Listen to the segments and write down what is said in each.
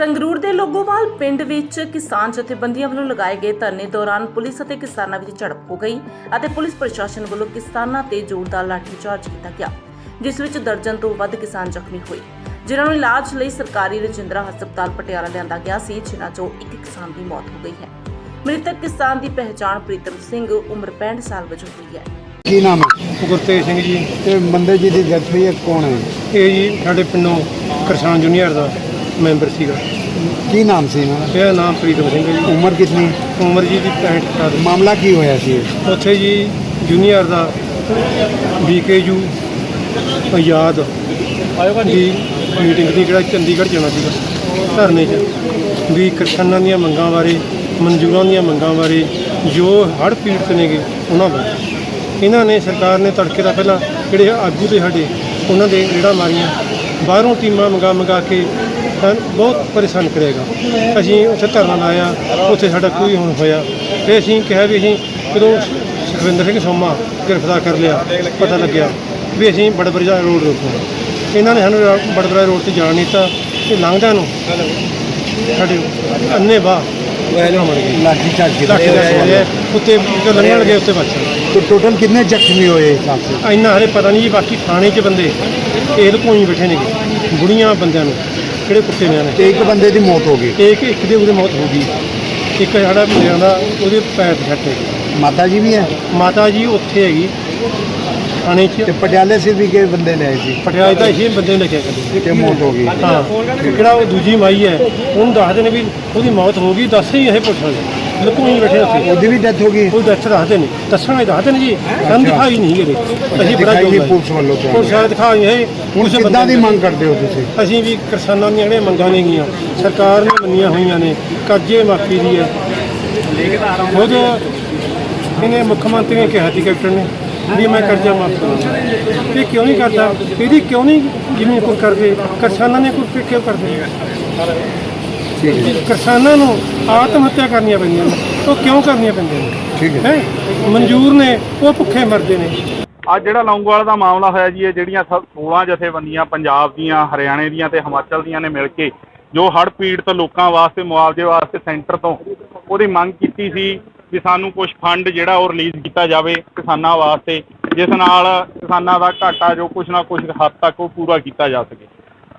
ਸੰਗਰੂਰ ਦੇ ਲੋਗੋਵਾਲ ਪਿੰਡ ਵਿੱਚ ਕਿਸਾਨ ਜਥੇਬੰਦੀਆਂ ਵੱਲੋਂ ਲਗਾਏ ਗਏ ਧਰਨੇ ਦੌਰਾਨ ਪੁਲਿਸ ਅਤੇ ਕਿਸਾਨਾਂ ਵਿੱਚ ਝੜਪ ਹੋ ਗਈ ਅਤੇ ਪੁਲਿਸ ਪ੍ਰਸ਼ਾਸਨ ਵੱਲੋਂ ਕਿਸਾਨਾਂ ਤੇ ਜ਼ੋਰਦਾਰ ਲਾਠੀਚਾਰਜ ਕੀਤਾ ਗਿਆ ਜਿਸ ਵਿੱਚ ਦਰਜਨ ਤੋਂ ਵੱਧ ਕਿਸਾਨ ਜ਼ਖਮੀ ਹੋਏ। ਜਿਨ੍ਹਾਂ ਨੂੰ ਇਲਾਜ ਲਈ ਸਰਕਾਰੀ ਰਜਿੰਦਰਾ ਹਸਪਤਾਲ ਪਟਿਆਲਾ ਲਿਆਂਦਾ ਗਿਆ ਸੀ ਜਿਨ੍ਹਾਂ 'ਚੋਂ ਇੱਕ ਕਿਸਾਨ ਦੀ ਮੌਤ ਹੋ ਗਈ ਹੈ। ਮ੍ਰਿਤਕ ਕਿਸਾਨ ਦੀ ਪਹਿਚਾਣ ਪ੍ਰੀਤਮ ਸਿੰਘ ਉਮਰ 65 ਸਾਲ ਵਜੋਂ ਹੋਈ ਹੈ। ਕੀ ਨਾਮ ਹੈ? ਗੁਰਤੇਜ ਸਿੰਘ ਜੀ। ਤੇ ਬੰਦੇ ਜੀ ਦੀ ਡੈਥ ਹੋਈ ਹੈ ਕੌਣ ਹੈ? ਇਹ ਜੀ ਸਾਡੇ ਪਿੰਡੋਂ ਕਿਸਾਨ ਜੂਨੀਅਰ ਦਾ। ਮੈਂਬਰ ਸੀਗਾ। ਕੀ ਨਾਮ ਸੀ ਇਹਨਾਂ ਦਾ? ਇਹਦਾ ਨਾਮ ਪ੍ਰੀਤਮ ਸਿੰਘ ਹੈ ਜੀ। ਉਮਰ ਕਿੰਨੀ? ਉਮਰ ਜੀ ਦੀ 65 ਸਾਲ। ਮਾਮਲਾ ਕੀ ਹੋਇਆ ਸੀ? ਉੱਥੇ ਜੀ ਜੂਨੀਅਰ ਦਾ ਬੀਕੇਯੂ ਆਜ਼ਾਦ ਦੀ ਮੀਟਿੰਗ ਦੀ ਜਿਹੜਾ ਚੰਡੀਗੜ੍ਹ ਜਾਣਾ ਸੀਗਾ ਧਰਨੇ 'ਚ। ਵੀ ਕਿਸਾਨਾਂ ਦੀਆਂ ਮੰਗਾਂ ਬਾਰੇ ਮਨਜ਼ੂਰਾਂ ਦੀਆਂ ਮੰਗਾਂ ਬਾਰੇ ਜੋ ਹੜ੍ਹ ਪੀੜਤ ਨੇਗੇ ਉਹਨਾਂ ਬਾਰੇ। ਇਹਨਾਂ ਨੇ ਸਰਕਾਰ ਨੇ ਤੜਕੇ ਦਾ ਪਹਿਲਾਂ ਜਿਹੜੇ ਆਗੂ ਤੇ ਸਾਡੇ ਉਹਨਾਂ ਦੇ ਜਿਹੜਾ ਮਾਰੀਆਂ। ਬਾਹਰੋਂ ਟੀਮਾਂ ਮੰਗਾ ਮੰਗਾ ਕੇ ਸਾਨੂੰ ਬਹੁਤ ਪਰੇਸ਼ਾਨ ਕਰੇਗਾ। ਅਸੀਂ ਉੱਥੇ ਧਰਨਾ ਲਾਇਆ ਉੱਥੇ ਸਾਡਾ ਕੋਈ ਹੁਣ ਹੋਇਆ। ਤੇ ਅਸੀਂ ਕਿਹਾ ਵੀ ਅਸੀਂ ਕਦੋਂ ਸੁਖਵਿੰਦਰ ਸਿੰਘ ਸੋਮਾ ਗ੍ਰਿਫਤਾਰ ਕਰ ਲਿਆ ਪਤਾ ਲੱਗਿਆ ਵੀ ਅਸੀਂ ਬੜਬਰਜਾ ਰੋਡ ਰੋਕੋ ਇਹਨਾਂ ਨੇ ਸਾਨੂੰ ਬੜਬਰਜਾ ਰੋਡ ਤੇ ਜਾਣ ਨਹੀਂ ਦਿੱਤਾ ਤੇ ਲੰਘਦਿਆਂ ਨੂੰ ਸਾਡੇ ਅੰਨੇ ਬਾਹ ਲਾਠੀ ਚਾਰਜ ਉੱਤੇ ਲੰਘਣ ਲੱਗੇ ਉੱਤੇ ਬੱਚੇ ਟੋਟਲ ਕਿੰਨੇ ਜ਼ਖਮੀ ਹੋਏ ਇੰਨਾ ਹਰੇ ਪਤਾ ਨਹੀਂ ਜੀ ਬਾਕੀ ਥਾਣੇ 'ਚ ਬੰਦੇ ਇਹ ਕੋਈ ਬੈਠੇ ਨੇਗੇ। ਬੁੜੀਆਂ ਬੰਦਿਆਂ ਨੂੰ। ਕਿਹੜੇ ਕੁੱਤੇ ਨੇ ਨੇ ਤੇ ਇੱਕ ਬੰਦੇ ਦੀ ਮੌਤ ਹੋ ਗਈ। ਇੱਕ ਇੱਕ ਦੇ ਉਹਦੀ ਮੌਤ ਹੋ ਗਈ। ਇੱਕ ਸਾਡਾ ਮੁੰਡਿਆਂ ਦਾ ਉਹਦੇ ਪੈਰ ਤੇ ਸੱਟ ਹੈ ਮਾਤਾ ਜੀ ਵੀ ਹੈ? ਮਾਤਾ ਜੀ ਉੱਥੇ ਹੈਗੀ। ਥਾਣੇ 'ਚ। ਤੇ ਪਟਿਆਲੇ ਸੇ ਵੀ ਕੇ ਬੰਦੇ ਲੈ ਆਏ ਸੀ? ਪਟਿਆਲੇ ਤਾਂ ਇਸੇ ਬੰਦੇ ਨੇ ਲਿਖਿਆ ਕਦੇ ਤੇ ਮੌਤ ਹੋ ਗਈ। ਹਾਂ। ਜਿਹੜਾ ਉਹ ਦੂਜੀ ਮਾਈ ਹੈ ਉਹਨੂੰ ਦੱਸਦੇ ਨੇ ਵੀ ਉਹਦੀ ਮੌਤ ਹੋ ਗਈ ਦੱਸ ਹੀ ਇਹ ਪੁੱਛਣ ਦੇ ਲਕੋਈ ਬੈਠੇ ਉੱਥੇ ਉਹਦੀ ਵੀ ਡੈਥ ਹੋ ਗਈ। ਉਹ ਦੱਸ ਦੱਸਦੇ ਨੇ ਦੱਸਣਾ ਦੱਸਦੇ ਨੇ ਜੀ। ਸਾਨੂੰ ਦਿਖਾਈ ਨਹੀਂ ਗਏ ਅਸੀਂ ਬੜਾ ਦਿਖਾਈ ਨਹੀਂ ਪੁਲਿਸ ਵੱਲੋਂ ਤੁਹਾਨੂੰ। ਪੁਲਿਸ ਵਾਲੇ ਦਿਖਾਈ ਹੈ ਕੁਛ ਕਿੱਦਾਂ ਦੀ ਬੰਦੇ- ਮੰਗ ਕਰਦੇ ਹੋ ਤੁਸੀਂ? ਅਸੀਂ ਵੀ ਕਿਸਾਨਾਂ ਦੀਆਂ ਜਿਹੜੀਆਂ ਮੰਗਾਂ ਨੇਗੀਆਂ ਸਰਕਾਰ ਨੇ ਮੰਨੀਆਂ ਹੋਈਆਂ ਨੇ। ਕਰਜ਼ੇ ਮਾਫੀ ਦੀ ਹੈ। ਖੁਦ ਇਹਨੇ ਮੁੱਖ ਮੰਤਰੀ ਨੇ ਕਿਹਾ ਸੀ ਕੈਪਟਨ ਨੇ ਵੀ ਮੈਂ ਕਰਜ਼ਾ ਮਾਫ ਕਰਾਂਗਾ। ਇਹ ਕਿਉਂ ਨਹੀਂ ਕਰਦਾ? ਇਹਦੀ ਕਿਉਂ ਨਹੀਂ ਜਿਵੇਂ ਕੋਈ ਕਰਦੇ? ਕਿਸਾਨਾਂ ਨੇ ਕੋਈ ਕਿਉਂ ਕਰਦੇ? ਹੈ ਕਿਸਾਨਾਂ ਨੂੰ ਆਤਮ ਹੱਤਿਆ ਕਰਨੀਆਂ ਪੈਂਦੀਆਂ ਨੇ। ਉਹ ਕਿਉਂ ਕਰਨੀਆਂ ਪੈਂਦੀਆਂ ਨੇ? ਠੀਕ ਹੈ। ਮਨਜ਼ੂਰ ਨੇ ਉਹ ਭੁੱਖੇ ਮਰਦੇ ਨੇ। ਅੱਜ ਜਿਹੜਾ ਲੌਂਗੋਵਾਲ ਦਾ ਮਾਮਲਾ ਹੋਇਆ ਜੀ ਇਹ ਜਿਹੜੀਆਂ ਸ- 16 ਜਥੇਬੰਦੀਆਂ ਪੰਜਾਬ ਦੀਆਂ ਹਰਿਆਣੇ ਦੀਆਂ ਤੇ ਹਿਮਾਚਲ ਦੀਆਂ ਨੇ ਮਿਲ ਕੇ ਜੋ ਹੜ੍ਹ ਪੀੜਤ ਲੋਕਾਂ ਵਾਸਤੇ ਮੁਆਵਜ਼ੇ ਵਾਸਤੇ ਸੈਂਟਰ ਤੋਂ ਉਹਦੀ ਮੰਗ ਕੀਤੀ ਸੀ ਵੀ ਸਾਨੂੰ ਕੁਝ ਫੰਡ ਜਿਹੜਾ ਉਹ ਰਿਲੀਜ਼ ਕੀਤਾ ਜਾਵੇ ਕਿਸਾਨਾਂ ਵਾਸਤੇ ਜਿਸ ਨਾਲ ਕਿਸਾਨਾਂ ਦਾ ਘਾਟਾ ਜੋ ਕੁਝ ਨਾ ਕੁਝ ਹੱਦ ਤੱਕ ਉਹ ਪੂਰਾ ਕੀਤਾ ਜਾ ਸਕੇ।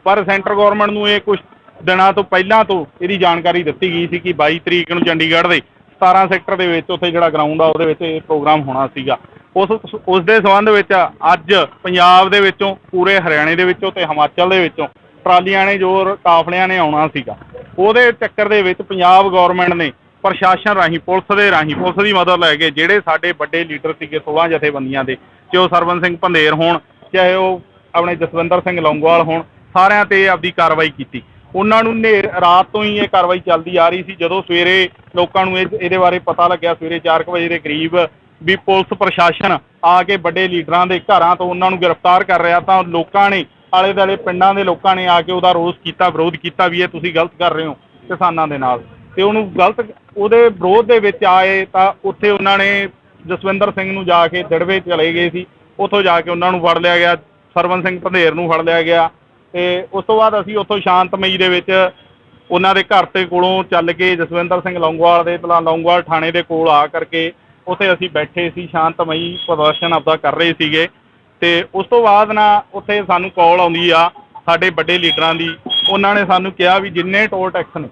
ਪਰ ਸੈਂਟਰ ਗਵਰਨਮੈਂਟ ਨੂੰ ਇਹ ਕੁਝ ਦਿਨਾਂ ਤੋਂ ਪਹਿਲਾਂ ਤੋਂ ਇਹਦੀ ਜਾਣਕਾਰੀ ਦਿੱਤੀ ਗਈ ਸੀ ਕਿ 22 ਤਰੀਕ ਨੂੰ ਚੰਡੀਗੜ੍ਹ ਦੇ 17 ਸੈਕਟਰ ਦੇ ਵਿੱਚ ਉੱਥੇ ਜਿਹੜਾ ਗਰਾਊਂਡ ਆ, ਉਹਦੇ ਵਿੱਚ ਇਹ ਪ੍ਰੋਗਰਾਮ ਹੋਣਾ ਸੀਗਾ। ਉਸ ਉਸ ਦੇ ਸੰਬੰਧ ਵਿੱਚ ਅੱਜ ਪੰਜਾਬ ਦੇ ਵਿੱਚੋਂ, ਪੂਰੇ ਹਰਿਆਣੇ ਦੇ ਵਿੱਚੋਂ ਤੇ ਹਿਮਾਚਲ ਦੇ ਵਿੱਚੋਂ ਟਰਾਲੀਆਂ ਨੇ ਜੋ ਕਾਫਲਿਆਂ ਨੇ ਆਉਣਾ ਸੀਗਾ। ਉਹਦੇ ਚੱਕਰ ਦੇ ਵਿੱਚ ਪੰਜਾਬ ਗਵਰਨਮੈਂਟ ਨੇ ਪ੍ਰਸ਼ਾਸਨ ਰਾਹੀਂ, ਪੁਲਿਸ ਦੇ ਰਾਹੀਂ, ਪੁਲਿਸ ਦੀ ਮਦਦ ਲੈ ਕੇ ਜਿਹੜੇ ਸਾਡੇ ਵੱਡੇ ਲੀਡਰ ਸੀਗੇ 16 ਜਥੇਬੰਦੀਆਂ ਦੇ, ਚਾਹੇ ਉਹ ਸਰਵਨ ਸਿੰਘ ਭੰਦੇਰ ਹੋਣ, ਚਾਹੇ ਉਹ ਆਪਣੇ ਜਸਵਿੰਦਰ ਸਿੰਘ ਲੌਂਗੋਵਾਲ ਹੋਣ, ਸਾਰਿਆਂ ਤੇ ਆਪਦੀ ਕਾਰਵਾਈ ਕੀਤੀ। ਉਹਨਾਂ ਨੂੰ ਨੇਰ ਰਾਤ ਤੋਂ ਹੀ ਇਹ ਕਾਰਵਾਈ ਚੱਲਦੀ ਆ ਰਹੀ ਸੀ। ਜਦੋਂ ਸਵੇਰੇ ਲੋਕਾਂ ਨੂੰ ਇਹ- ਇਹਦੇ ਬਾਰੇ ਪਤਾ ਲੱਗਿਆ, ਸਵੇਰੇ 4 ਵਜੇ ਦੇ ਕਰੀਬ ਵੀ ਪੁਲਿਸ ਪ੍ਰਸ਼ਾਸਨ ਆ ਕੇ ਵੱਡੇ ਲੀਡਰਾਂ ਦੇ ਘਰਾਂ ਤੋਂ ਉਹਨਾਂ ਨੂੰ ਗ੍ਰਿਫਤਾਰ ਕਰ ਰਿਹਾ ਤਾਂ ਲੋਕਾਂ ਨੇ ਆਲੇ ਦੁਆਲੇ ਪਿੰਡਾਂ ਦੇ ਲੋਕਾਂ ਨੇ ਆ ਕੇ ਉਹਦਾ ਰੋਸ ਕੀਤਾ, ਵਿਰੋਧ ਕੀਤਾ ਵੀ ਇਹ ਤੁਸੀਂ ਗਲਤ ਕਰ ਰਹੇ ਹੋ ਕਿਸਾਨਾਂ ਦੇ ਨਾਲ। ਤੇ ਉਹਨੂੰ ਗਲਤ, ਉਹਦੇ ਵਿਰੋਧ ਦੇ ਵਿੱਚ ਆਏ ਤਾਂ ਉੱਥੇ ਉਹਨਾਂ ਨੇ ਜਸਵਿੰਦਰ ਸਿੰਘ ਨੂੰ ਜਾ ਕੇ ਦੜਵੇ ਚਲੇ ਗਏ ਸੀ। ਉੱਥੋਂ ਜਾ ਕੇ ਉਹਨਾਂ ਨੂੰ ਫੜ ਲਿਆ ਗਿਆ ਸਰਵਨ ਸਿੰਘ ਭੰਦੇਰ ਨੂੰ ਫੜ ਲਿਆ ਗਿਆ। ਤੇ ਉਸ ਤੋਂ ਬਾਅਦ ਅਸੀਂ ਉੱਥੋਂ ਸ਼ਾਂਤਮਈ ਦੇ ਵਿੱਚ ਉਹਨਾਂ ਦੇ ਘਰ ਤੇ ਕੋਲੋਂ ਚੱਲ ਕੇ ਜਸਵਿੰਦਰ ਸਿੰਘ ਲੌਂਗੋਵਾਲ ਦੇ ਪਹਿਲਾਂ ਲੌਂਗੋਵਾਲ ਥਾਣੇ ਦੇ ਕੋਲ ਆ ਕਰਕੇ ਉੱਥੇ ਅਸੀਂ ਬੈਠੇ ਸੀ, ਸ਼ਾਂਤਮਈ ਪ੍ਰਦਰਸ਼ਨ ਆਪਦਾ ਕਰ ਰਹੇ ਸੀਗੇ। ਤੇ ਉਸ ਤੋਂ ਬਾਅਦ ਨਾ ਉੱਥੇ ਸਾਨੂੰ ਕਾਲ ਆਉਂਦੀ ਆ ਸਾਡੇ ਵੱਡੇ ਲੀਡਰਾਂ ਦੀ। ਉਹਨਾਂ ਨੇ ਸਾਨੂੰ ਕਿਹਾ ਵੀ ਜਿੰਨੇ ਟੋਲ ਟੈਕਸ ਨੇ,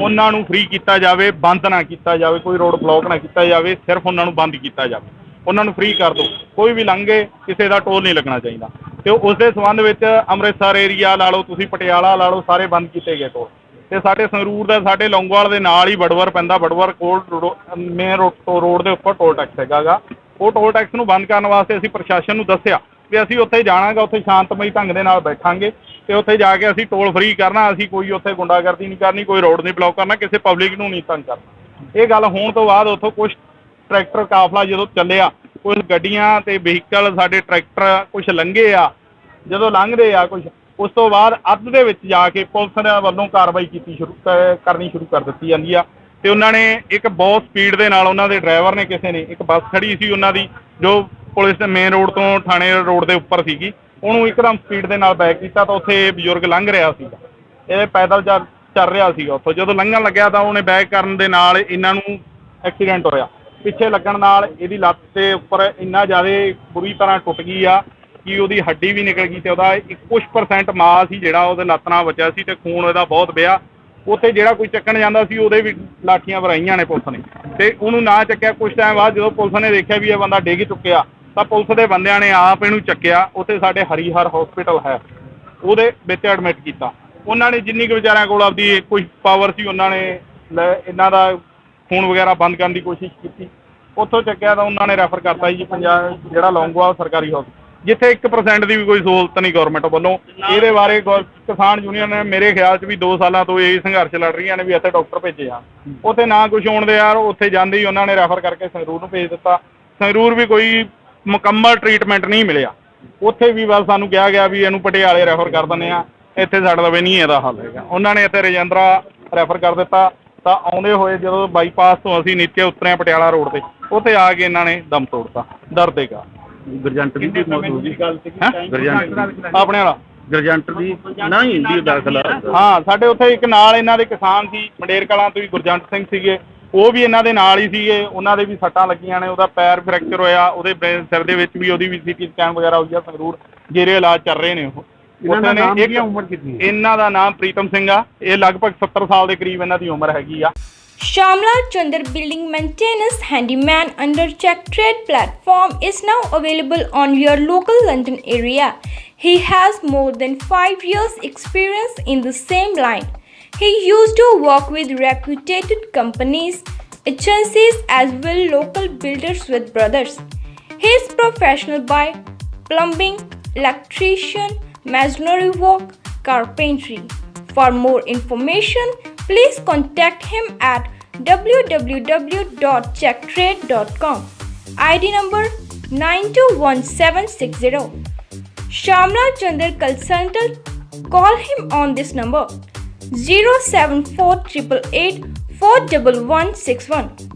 ਉਹਨਾਂ ਨੂੰ ਫ੍ਰੀ ਕੀਤਾ ਜਾਵੇ, ਬੰਦ ਨਾ ਕੀਤਾ ਜਾਵੇ, ਕੋਈ ਰੋਡ ਬਲੌਕ ਨਾ ਕੀਤਾ ਜਾਵੇ, ਸਿਰਫ ਉਹਨਾਂ ਨੂੰ ਬੰਦ ਕੀਤਾ ਜਾਵੇ। ਉਹਨਾਂ ਨੂੰ ਫ੍ਰੀ ਕਰ ਦਿਓ ਕੋਈ ਵੀ ਲੰਘੇ, ਕਿਸੇ ਦਾ ਟੋਲ ਨਹੀਂ ਲੱਗਣਾ ਚਾਹੀਦਾ। ਤੇ ਉਸ ਦੇ ਸੰਬੰਧ ਵਿੱਚ ਅੰਮ੍ਰਿਤਸਰ ਏਰੀਆ ਲਾ ਲਓ, ਤੁਸੀਂ ਪਟਿਆਲਾ ਲਾ ਲਓ, ਸਾਰੇ ਬੰਦ ਕੀਤੇ ਗਏ ਟੋਲ ਤੇ ਸਾਡੇ ਸੰਗਰੂਰ ਦਾ, ਸਾਡੇ ਲੌਂਗੋਵਾਲ ਦੇ ਨਾਲ ਹੀ ਬੜਵਰ ਪੈਂਦਾ, ਬੜਵਰ ਕੋਲ ਮੇਨ ਰੋਡ ਤੋਂ ਰੋਡ ਦੇ ਉੱਪਰ ਟੋਲ ਟੈਕਸ ਹੈਗਾਗਾ ਉਹ ਟੋਲ ਟੈਕਸ ਨੂੰ ਬੰਦ ਕਰਨ ਵਾਸਤੇ ਅਸੀਂ ਪ੍ਰਸ਼ਾਸਨ ਨੂੰ ਦੱਸਿਆ ਵੀ ਅਸੀਂ ਉੱਥੇ ਜਾਣਾਗਾ, ਉੱਥੇ ਸ਼ਾਂਤਮਈ ਢੰਗ ਦੇ ਨਾਲ ਬੈਠਾਂਗੇ ਤੇ ਉੱਥੇ ਜਾ ਕੇ ਅਸੀਂ ਟੋਲ ਫ੍ਰੀ ਕਰਨਾ, ਅਸੀਂ ਕੋਈ ਉੱਥੇ ਗੁੰਡਾਗਰਦੀ ਨਹੀਂ ਕਰਨੀ, ਕੋਈ ਰੋਡ ਨਹੀਂ ਬਲੌਕ ਕਰਨਾ, ਕਿਸੇ ਪਬਲਿਕ ਨੂੰ ਨਹੀਂ ਤੰਗ ਕਰਨਾ। ਇਹ ਗੱਲ ਹੋਣ ਤੋਂ ਬਾਅਦ ਉੱਥੋਂ ਕੁਝ ਟਰੈਕਟਰ ਕਾਫਲਾ ਜਦੋਂ ਚੱਲਿਆ ਕੁਝ ਗੱਡੀਆਂ ਤੇ ਵਹੀਕਲ ਸਾਡੇ ਟਰੈਕਟਰ ਕੁਝ ਲੰਘੇ ਆ, ਜਦੋਂ ਲੰਘਦੇ ਆ ਕੁਝ ਉਸ ਤੋਂ ਬਾਅਦ ਅੱਧ ਦੇ ਵਿੱਚ ਜਾ ਕੇ ਪੁਲਿਸ ਨੇ ਵੱਲੋਂ ਕਾਰਵਾਈ ਕੀਤੀ ਸ਼ੁਰੂ ਕ- ਕਰਨੀ ਸ਼ੁਰੂ ਕਰ ਦਿੱਤੀ ਜਾਂਦੀ ਆ। ਤੇ ਉਹਨਾਂ ਨੇ ਇੱਕ ਬਹੁਤ ਸਪੀਡ ਦੇ ਨਾਲ ਉਹਨਾਂ ਦੇ ਡਰਾਈਵਰ ਨੇ ਕਿਸੇ ਨੇ, ਇੱਕ ਬੱਸ ਖੜੀ ਸੀ ਉਹਨਾਂ ਦੀ, ਜੋ ਪੁਲਿਸ ਦੇ ਮੇਨ ਰੋਡ ਤੋਂ ਥਾਣੇ ਰੋਡ ਦੇ ਉੱਪਰ ਸੀਗੀ, ਉਹਨੂੰ ਇੱਕਦਮ ਸਪੀਡ ਦੇ ਨਾਲ ਬੈਕ ਕੀਤਾ ਤਾਂ ਉੱਥੇ ਬਜ਼ੁਰਗ ਲੰਘ ਰਿਹਾ ਸੀਗਾ ਇਹ ਪੈਦਲ ਚੱਲ ਚੱਲ ਰਿਹਾ ਸੀਗਾ ਉੱਥੋਂ, ਜਦੋਂ ਲੰਘਣ ਲੱਗਿਆ ਤਾਂ ਉਹਨੇ ਬੈਕ ਕਰਨ ਦੇ ਨਾਲ ਇਹਨਾਂ ਨੂੰ ਐਕਸੀਡੈਂਟ ਹੋਇਆ। ਪਿੱਛੇ ਲੱਗਣ ਨਾਲ ਇਹਦੀ ਲੱਤ ਦੇ ਉੱਪਰ ਇੰਨਾ ਜ਼ਿਆਦਾ ਬੁਰੀ ਤਰ੍ਹਾਂ ਟੁੱਟ ਗਈ ਆ ਕਿ ਉਹਦੀ ਹੱਡੀ ਵੀ ਨਿਕਲ ਗਈ ਤੇ ਉਹਦਾ ਇੱਕ ਕੁਝ ਪਰਸੈਂਟ ਮਾਸ ਸੀ ਜਿਹੜਾ ਉਹਦੇ ਲੱਤ ਨਾਲ ਬਚਿਆ ਸੀ ਤੇ ਖੂਨ ਉਹਦਾ ਬਹੁਤ ਪਿਆ। ਉੱਥੇ ਜਿਹੜਾ ਕੋਈ ਚੱਕਣ ਜਾਂਦਾ ਸੀ, ਉਹਦੇ ਵੀ ਲਾਠੀਆਂ ਵਰਾਈਆਂ ਨੇ ਪੁਲਿਸ ਨੇ। ਤੇ ਉਹਨੂੰ ਨਾ ਚੱਕਿਆ। ਕੁਝ ਟਾਈਮ ਬਾਅਦ ਜਦੋਂ ਪੁਲਿਸ ਨੇ ਦੇਖਿਆ ਵੀ ਇਹ ਬੰਦਾ ਡਿੱਗ ਚੁੱਕਿਆ, ਤਾਂ ਪੁਲਿਸ ਦੇ ਬੰਦਿਆਂ ਨੇ ਆਪ ਇਹਨੂੰ ਚੱਕਿਆ। ਉੱਥੇ ਸਾਡੇ ਹਰੀਹਰ ਹਸਪੀਟਲ ਹੈ। ਉਹਦੇ ਵਿੱਚ ਐਡਮਿਟ ਕੀਤਾ। ਉਹਨਾਂ ਨੇ ਜਿੰਨੀ ਕੁ ਵਿਚਾਰਿਆਂ ਕੋਲ ਆਪਦੀ ਕੋਈ ਪਾਵਰ ਸੀ, ਉਹਨਾਂ ਨੇ ਲੈ, ਇਹਨਾਂ ਦਾ ਖੂਨ ਵਗੈਰਾ ਬੰਦ ਕਰਨ ਦੀ ਕੋਸ਼ਿਸ਼ ਕੀਤੀ। ਉੱਥੋਂ ਚੱਕਿਆ ਤਾਂ ਉਹਨਾਂ ਨੇ ਰੈਫਰ ਕਰਤਾ ਜੀ ਪੰਜਾਬ, ਜਿਹੜਾ ਲੌਂਗੋਆ ਸਰਕਾਰੀ ਹਸਪਤਾਲ ਜਿੱਥੇ 1% ਦੀ ਵੀ ਕੋਈ ਸਹੂਲਤ ਨਹੀਂ ਗਵਰਨਮੈਂਟ ਵੱਲੋਂ। ਇਹਦੇ ਬਾਰੇ ਗੌਰ- ਕਿਸਾਨ ਯੂਨੀਅਨ ਨੇ ਮੇਰੇ ਖਿਆਲ 'ਚ ਵੀ 2 ਸਾਲਾਂ ਤੋਂ ਇਹ ਸੰਘਰਸ਼ ਲੜ ਰਹੀਆਂ ਨੇ ਵੀ ਇੱਥੇ ਡਾਕਟਰ ਭੇਜੇ ਆ ਉੱਥੇ ਨਾ ਕੁਝ ਹੋਣ ਦੇ ਯਾਰ, ਉੱਥੇ ਜਾਂਦੇ ਹੀ ਉਹਨਾਂ ਨੇ ਰੈਫਰ ਕਰਕੇ ਸੰਗਰੂਰ ਨੂੰ ਭੇਜ ਦਿੱਤਾ। ਸੰਗਰੂਰ ਵੀ ਕੋਈ ਮੁਕੰਮਲ ਟ੍ਰੀਟਮੈਂਟ ਨਹੀਂ ਮਿਲਿਆ। ਉੱਥੇ ਵੀ ਬਸ ਸਾਨੂੰ ਕਿਹਾ ਗਿਆ ਵੀ ਇਹਨੂੰ ਪਟਿਆਲੇ ਰੈਫਰ ਕਰ ਦਿੰਦੇ ਆ ਇੱਥੇ ਸਾਡੇ ਲਵੇ ਨਹੀਂ ਇਹਦਾ ਹੱਲ ਹੈਗਾ। ਉਹਨਾਂ ਨੇ ਇੱਥੇ ਰਜਿੰਦਰਾ ਰੈਫਰ ਕਰ ਦਿੱਤਾ। ਤਾਂ ਆਉਂਦੇ ਹੋਏ ਜਦੋਂ ਬਾਈਪਾਸ ਤੋਂ ਅਸੀਂ ਨੀਚੇ ਉਤਰੇ ਆ ਪਟਿਆਲਾ ਰੋਡ ਤੇ ਉੱਥੇ ਆ ਕੇ ਇਹਨਾਂ ਨੇ ਦਮ ਤੋੜਤਾ ਦਰਦ ਦੇ ਕਾਰਨ ਗਰਜੰਟ ਦੀ ਗੱਲ ਹੈਂ? ਗਰਜੰਟ ਆਪਣੇ ਵਾਲਾ। ਗਰਜੰਟ ਦੀ ਨਾ ਹੀ ਦੀ ਦਾਖਲਾ ਹਾਂ ਸਾਡੇ ਉੱਥੇ ਇੱਕ ਨਾਲ ਇਹਨਾਂ ਦੇ ਕਿਸਾਨ ਸੀ ਮੰਡੇਰ ਕਲਾਂ ਤੋਂ ਹੀ ਗੁਰਜੰਟ ਸਿੰਘ ਸੀਗੇ। ਉਹ ਵੀ ਇਹਨਾਂ ਦੇ ਨਾਲ ਹੀ ਸੀਗੇ ਉਹਨਾਂ ਦੇ ਵੀ ਸੱਟਾਂ ਲੱਗੀਆਂ ਨੇ ਉਹਦਾ ਪੈਰ ਫ੍ਰੈਕਚਰ ਹੋਇਆ ਉਹਦੇ ਬ੍ਰੇਨ ਸਿਰ ਦੇ ਵਿੱਚ ਵੀ ਉਹਦੀ ਵੀ ਸੀਟੀ ਸਕੈਨ ਵਗੈਰਾ ਹੋਈ ਆ ਸੰਗਰੂਰ ਜਿਹੜੇ ਇਲਾਜ ਚੱਲ ਰਹੇ ਨੇ ਉਹ। ਇਹਨਾਂ ਦਾ ਉੱਥੇ ਨੇ ਨਾਮ ਇੱਕ- ਕੀ ਆ, ਉਮਰ ਕਿੰਨੀ ਹੈ? ਇਹਨਾਂ ਦਾ ਨਾਮ ਪ੍ਰੀਤਮ ਸਿੰਘ ਆ ਇਹ ਲਗਭਗ 70 ਸਾਲ ਦੇ ਕਰੀਬ ਇਹਨਾਂ ਦੀ ਉਮਰ ਹੈਗੀ ਆ Shamla Chandar Building Maintenance Handyman under Check Trade platform is now available on your local London area. He has more than 5 years experience in the same line. He used to work with reputed companies, agencies as well local builders with brothers. He is professional by plumbing, electrician, masonry work, carpentry. For more information, please contact him at www.checktrade.com. ID number 921760. Shamla Chandar Consultant. Call him on this number 07488 41161.